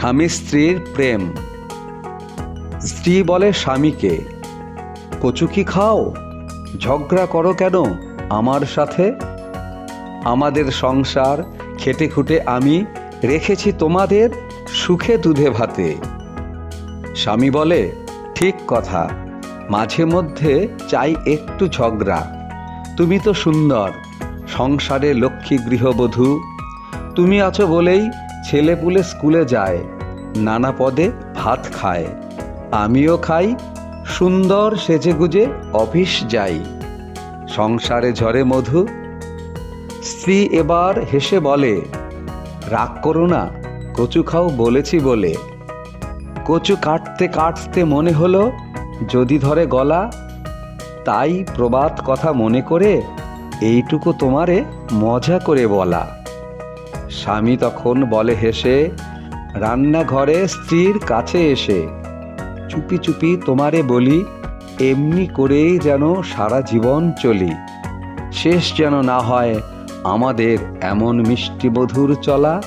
স্বামী স্ত্রীর প্রেম। স্ত্রী বলে স্বামীকে, কচু কি খাও? ঝগড়া করো কেন আমার সাথে? আমাদের সংসার খেটে খুটে আমি রেখেছি তোমাদের সুখে দুধে ভাতে। স্বামী বলে, ঠিক কথা, মাঝে মধ্যে চাই একটু ঝগড়া। তুমি তো সুন্দর, সংসারে লক্ষ্মী গৃহবধূ। তুমি আছো বলেই ছেলেপুলে স্কুলে যায়, নানা পদে ভাত খায়। আমিও খাই, সুন্দর সেজেগুজে অফিস যাই। সংসারে ঝরে মধু। স্ত্রী এবার হেসে বলে, রাগ করো না, কচু খাও বলেছি বলে। কচু কাটতে কাটতে মনে হলো, যদি ধরে গলা, তাই প্রবাদ কথা মনে করে, এইটুকু তোমারে মজা করে বলা। স্বামী তখন বলে হেসে, রান্নাঘরে স্ত্রীর কাছে এসে, চুপি চুপি তোমারে বলি, এমনি করেই যেন সারা জীবন চলি। শেষ যেন না হয় আমাদের এমন মিষ্টি মধুর চলা।